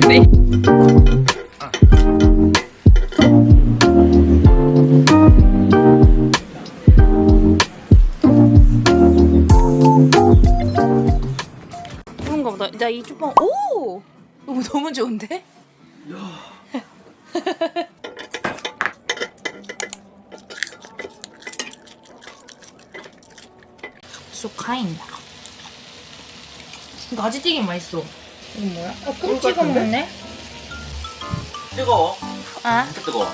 그래. 그런가 보다. 나이 쪽방 오! 너무 너무 좋은데? 소카인다. 이거 아지튀김 맛있어. 이거 뭐야? 어, 꿀 찍어 먹네? 뜨거워. 아? 진짜 뜨거워.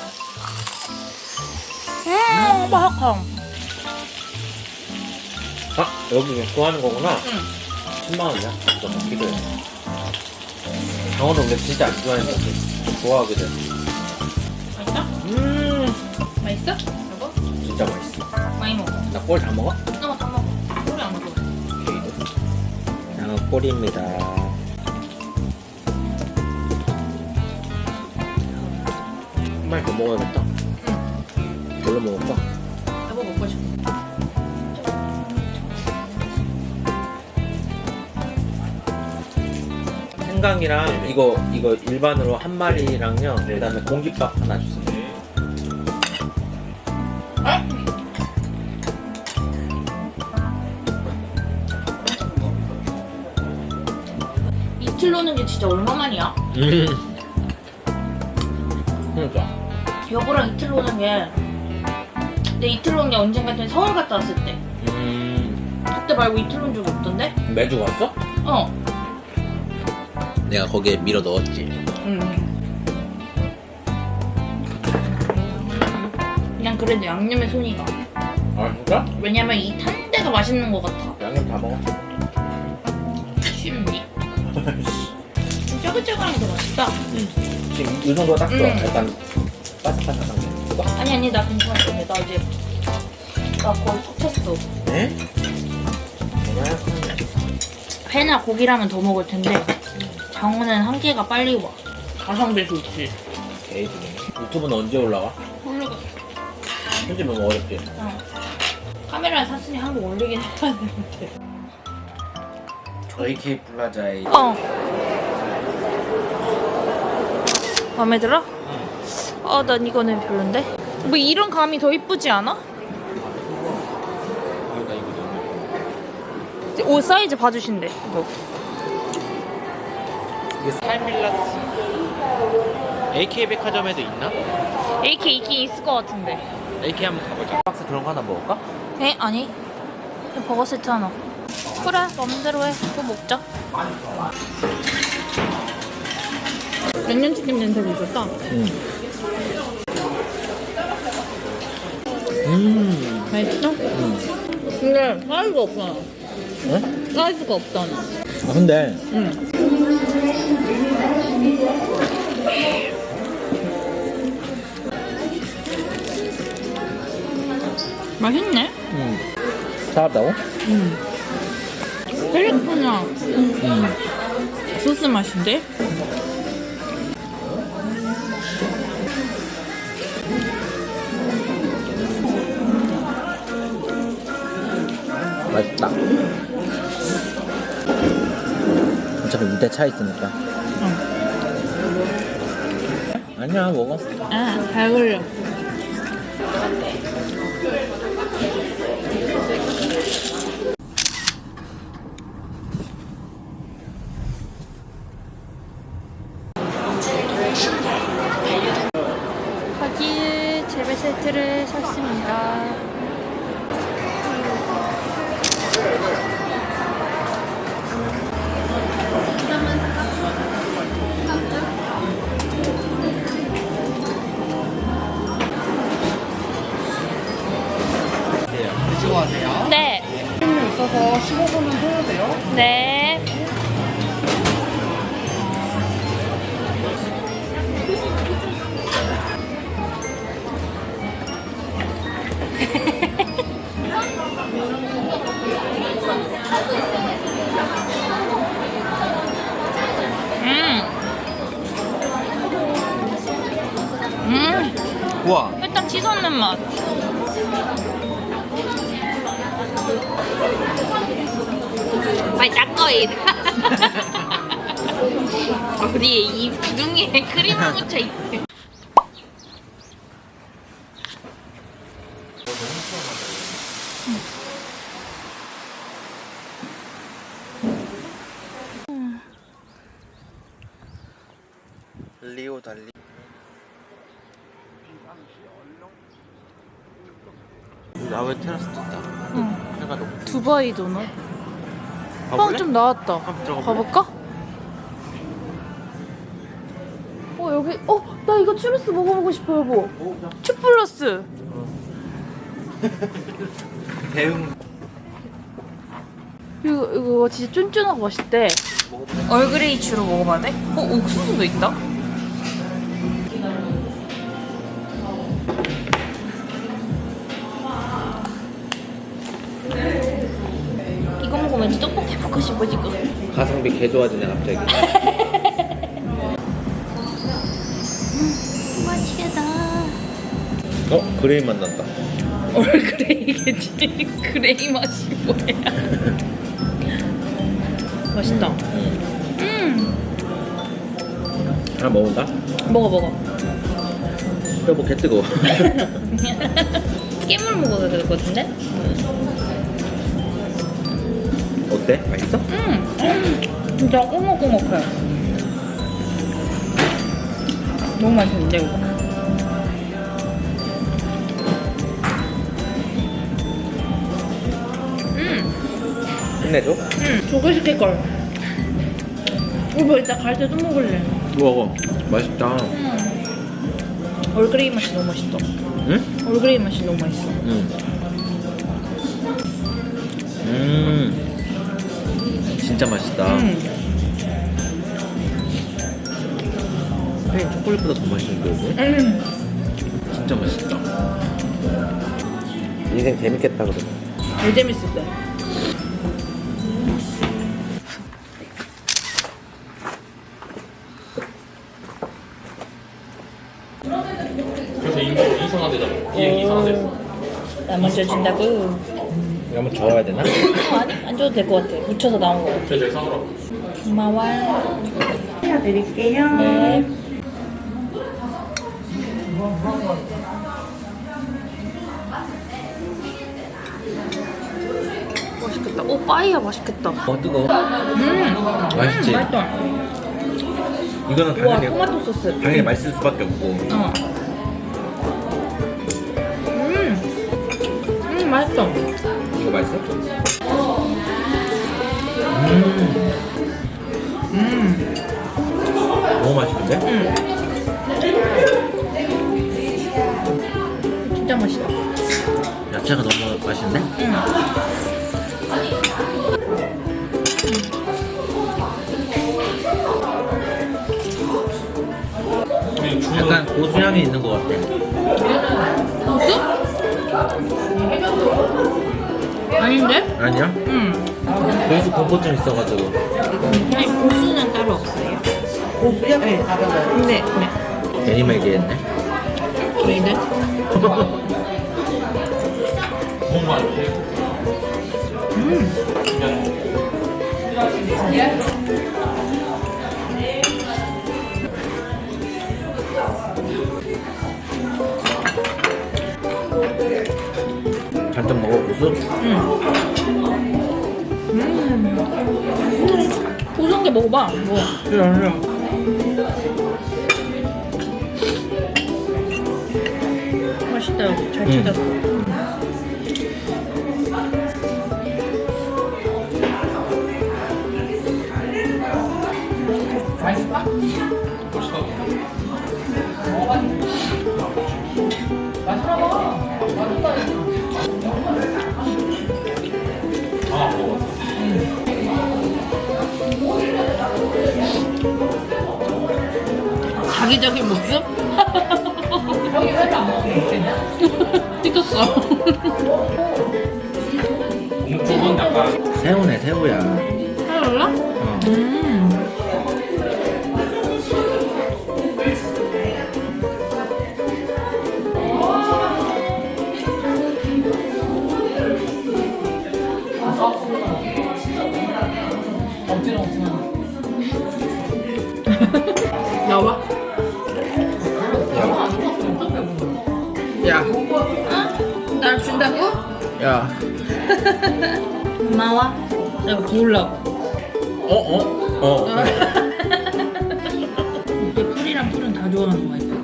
음, 맛있어. 아 여기 좋아하는 거구나. 응. 10만 원이야. 이거 먹기도 해. 강원도 근데 진짜 안 좋아했는데 좋아하게 돼. 맛있어? 음 맛있어? 여보? 진짜 맛있어. 많이 먹어. 나 꼴다다 먹어. 케이도. 장어 꼴입니다. 한 마리 더 먹어야겠다. 응. 뭘로 먹을까? 여보 먹고 싶어. 생강이랑 이거 이거 일반으로 한 마리랑요. 그다음에 공깃밥 하나 주세요. 노는 게 진짜 얼마만이야? 음. 그러니까. 여보랑 이틀 노는 게. 내 이틀 노는 게 언젠가 때 서울 갔다 왔을 때. 음. 그때 말고 이틀 논 적이 없던데? 매주 갔어? 어. 내가 거기에 밀어 넣었지. 응. 그냥 그래도 양념에 손이 가. 아 진짜? 왜냐면 이 탄 데가 맛있는 것 같아. 양념 다 먹어. 맛있다. 지금 이 정도가 딱 좋아. 음. 약간 바삭바삭한 게. 이거. 아니 아니 나. 근데 나 이제 나 거의 턱 쳤어. 네? 회나 고기라면 더 먹을 텐데 장어는 한 개가 빨리 와. 가성비 좋지. 게이드네. 유튜브는 언제 올라와? 모르겠어. 편집 너무 어렵지. 어. 카메라에 사진이 한 번 올리긴 해야 되는데. AK 플라자의 어. 마음에 들어? 어, 난 이거는 별론데. 뭐 이런 감이 더 이쁘지 않아? 옷 사이즈 봐주신대. 이거. 이게 살밀라스. AK 백화점에도 있나? AK 있긴 있을 것 같은데. AK 한번 가보자. 박스 그런 거 하나 먹을까? 에? 아니. 버거 세트 하나. 그래, 맘대로 해. 그거 먹자. 양념치킨 냄새 미쳤다. 응. 음. 맛있어? 음. 근데 사이즈가 없잖아. 응? 사이즈가 없잖아. 아 근데 응. 맛있네. 음. 사왔다고? 응. 캘리포니아 음. 소스 맛인데? 밑에 차 있으니까. 응. 아니야 먹어. 아, 잘 걸려. 네. 음. 음. 우와. 일단 치솟는 맛. 빨리 닦어이. 어디에 이 기둥에 크림을 묻혀 있대. 리오 달리. 야외 테라스 있다. 응. 해가 너무. 두바이 도넛. 가볼래? 빵좀 나왔다. 한번 들어가 볼래? 가볼까? 어 여기 어 나 이거 추러스 먹어보고 싶어 여보. 추플러스. 대응. 이거 이거 진짜 쫀쫀하고 맛있대. 얼그레이 추로 먹어봐야 돼? 어 옥수수도 있다. 먹고 싶어지거든. 가성비 개 좋아지네 갑자기. 맛있겠다. 어 그레이 맛 난다. 얼 그레이겠지. 그레이 맛이 뭐야? 맛있다. 응. 음. 하나 먹을까? 먹어 먹어. 여보 개 뜨거워. 깨물 먹어야 될것 같은데? 어때? 맛있어? 음. 진짜 꼬먹꼬먹해. 너무 맛있는데 이거. 음. 끝내줘. 음. 저거 시킬 걸. 이거 이따 갈 때 또 먹을래. 먹어. 맛있다. 음. 얼그레이 맛이 너무 맛있다. 응? 얼그레이 맛이 너무 맛있어. 응. 음. 진짜 맛있다. 음. 플레인 초콜릿보다 더 맛있는데 이거? 음. 진짜 맛있다. 인생 재밌겠다 그러면. 제일 재밌을 때. 그래서 이- 이상하대잖아. 이 이상하대. 나 먼저 준다고. 이거 한번 저어야 되나? 어, 아니 안 줘도 될 것 같아. 묻혀서 나온 거 같아. 제일 싸더라. 고마워. 해드릴게요. 네. 맛있겠다. 오 빠이야 맛있겠다. 어 뜨거워. 음, 맛있지? 맛있다. 이거는 와 당연히 토마토 소스. 당연히 맛있을 수밖에 없고. 어. 음 맛있어. 이거 맛있어? 음. 음, 너무 맛있는데? 음. 진짜 맛있다. 야채가 너무 맛있는데? 음. 그냥 주는 약간 고수향이 있는 것 같아. 고수? 아닌데? 아니야? 음. 고수 공포증 있어가지고. 아니 고수는 따로 없어요. 고수요? 네, 가져가요. 네, 네. 괜히 말기했네. 저희는 뭔 먹어 고수? 고소한 게 먹어봐. 뭐. 그래 그래. 맛있다. 잘 음. 찾았어. 아 이기적인 모습? 찍혔어. 저건 약간 새우네 새우야 잘 올라? 어. 나와. 야. 고마워. 내가 부으려고. 어, 어, 어. 이게 풀이랑 풀은 다 좋아하는 거야. 이거.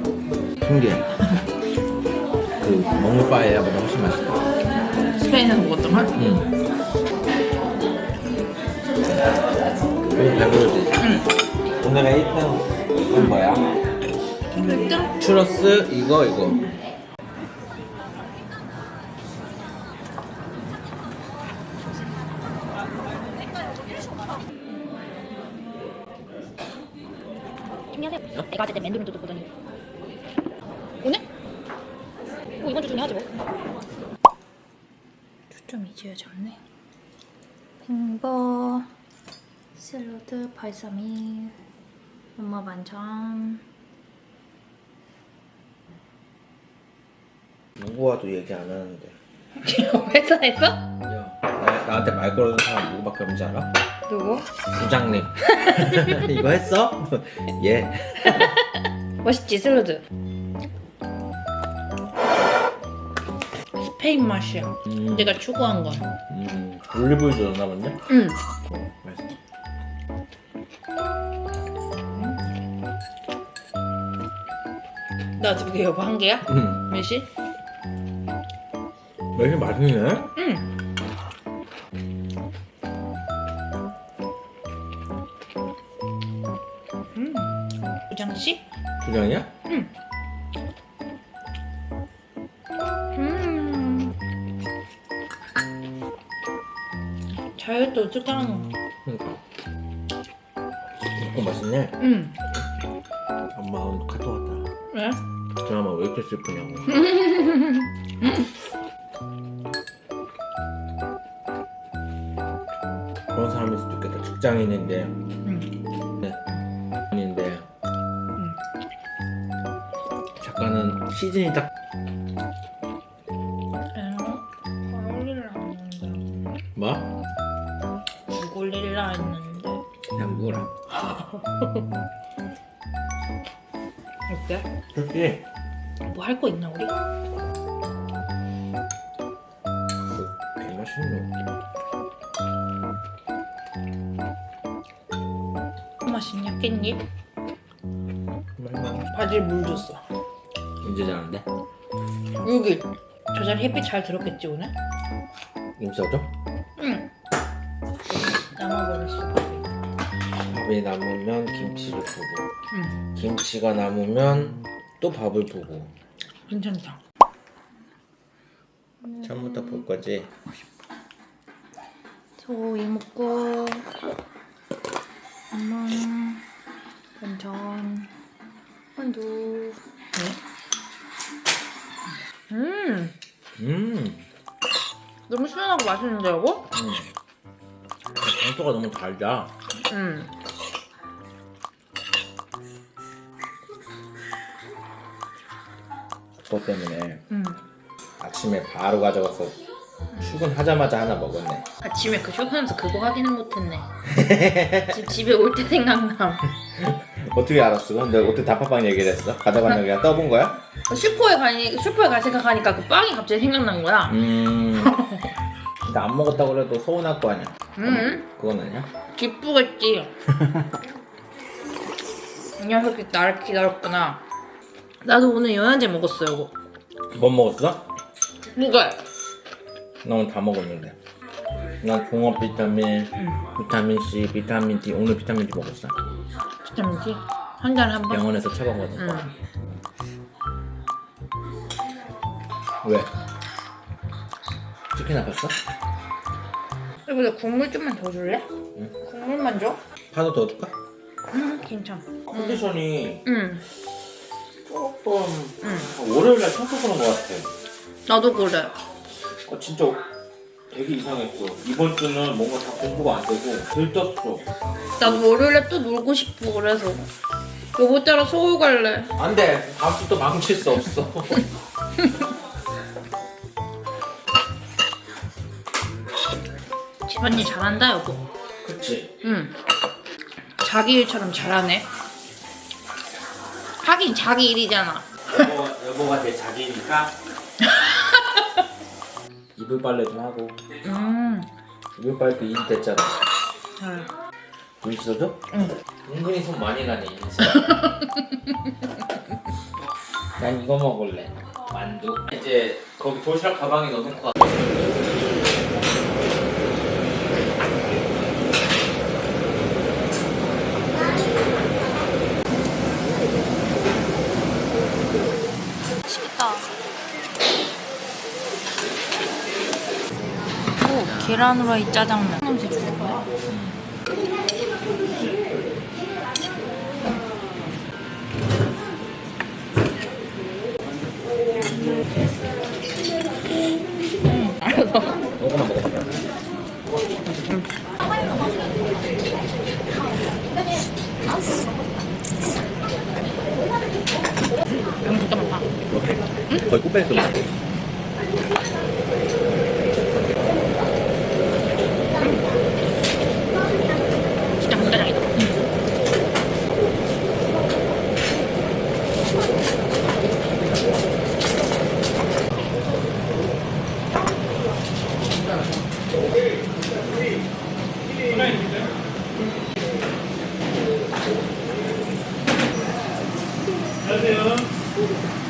신기해. 그 먹물 바에야 보다 훨씬 맛있다. 스페인에서 먹었던 걸? 응. 그럼 배부르지. 오늘의 1등은 뭐야? 1등? 추러스 이거 이거. 준비하세요. 내가 어쨌든 맨두면 또 보더니 오늘? 뭐 이번 주 중에 하지 뭐. 초점 이제야 잡네. 빙버, 샐러드, 발사믹, 엄마 반찬. 누구와도 얘기 안 하는데. 회사에서? 야, 나, 나한테 말 걸는 사람 누구밖에 없는지 알아? 누구? 부장님. 이거 했어? 예. 맛있지 샐러드. 스페인 맛이야. 음, 내가 추구한 건. 음, 올리브유도 넣나 본데? 응. 맛있어. 나 어떻게 여보 한 개야? 음, 몇시? 맛이 맛있네. 부장이야? 음. 자유도 하노? 그러니까. 어, 맛있네. 응. 엄마 오늘 카톡 왔다. 왜? 드라마 왜 이렇게 슬프냐고. 그런 사람일 수도 있겠다. 직장인인데, 시즌이 딱 했는데. 뭐? 걸릴라 했는데. 그냥 묵어라. 어때? 그렇지. 뭐할 거 있나 우리? 개 맛있네. 맛있냐 깻잎? 맛있네. 바질 물 줬어. 언제 자는데? 6일. 저 자리 햇빛 잘 들었겠지 오늘? 임서죠? 응. 남아버렸어. 밥이 남으면 김치를 부고 응. 김치가 남으면 또 밥을 부고 괜찮다. 처음부터 볼 거지? 소이 먹고 엄마는 반찬 만두 음 음, 너무 시원하고 맛있는데 여보? 음. 장소가 너무 달다. 음 그것 때문에 음. 아침에 바로 가져가서 출근하자마자 하나 먹었네. 아침에 그 쇼파하면서 그거 확인은 못했네 집, 집에 올 때 생각남 어떻게 알았어? 근데 어떻게 단팥빵 얘기를 했어? 가져가는 그냥 떠본 거야? 슈퍼에 가니 슈퍼에 갈 생각하니까 그 빵이 갑자기 생각난 거야 음. 근데 안 먹었다고 그래도 서운할 거 아니야? 음 그건 아니야? 기쁘겠지. 이 녀석이 나를 기다렸구나. 나도 오늘 영양제 먹었어, 이거. 뭐 먹었어? 누가? 나 오늘 다 먹었는데. 난 종합 비타민, 비타민 C, 비타민 D. 오늘 비타민 D 먹었어. 비타민 D? 한 달에 한 번? 병원에서 처방받은 거. 응. 왜? 치킨 아팠어? 여보다 국물 좀만 더 줄래? 국물만 줘? 파도 더 줄까? 응, 괜찮아. 컨디션이 응, 조금 응. 월요일날 청소 보는 것 같아. 나도 그래. 어, 진짜 되게 이상했어. 이번 주는 뭔가 다 공부가 안 되고 들떴어. 나도 월요일에 또 놀고 싶어, 그래서. 여보 따라 서울 갈래. 안 돼. 다음 주 또 망칠 수 없어. 집안일 잘한다, 여보. 그치? 응. 자기 일처럼 잘하네. 하긴 자기 일이잖아. 여보, 여보가 내 자기니까 이불 빨래 좀 하고 음. 이불 빨래 그일 됐잖아 잘. 물 씻어줘? 응. 은근히 손 많이 가네 인사 난 이거 먹을래 만두 이제 거기 도시락 가방에 넣어놓고 가 맛있겠다. 오, 계란 후라이 짜장면. 냄새 주는 거야? 음, 거의 꽃배기 좀 먹어 응.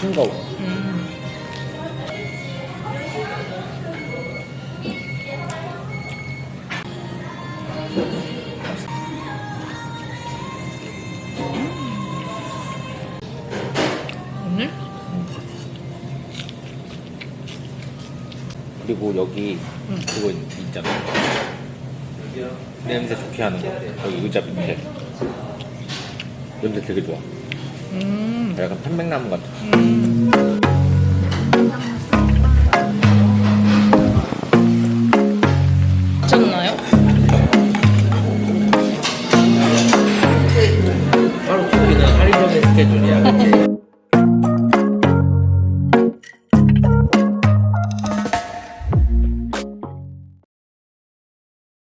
싱거워 음. 오늘? 그리고 여기 그거 있잖아 냄새 좋게 하는 거 여기 의자 밑에 냄새 되게 좋아 음. 약간 편백나무 같아 미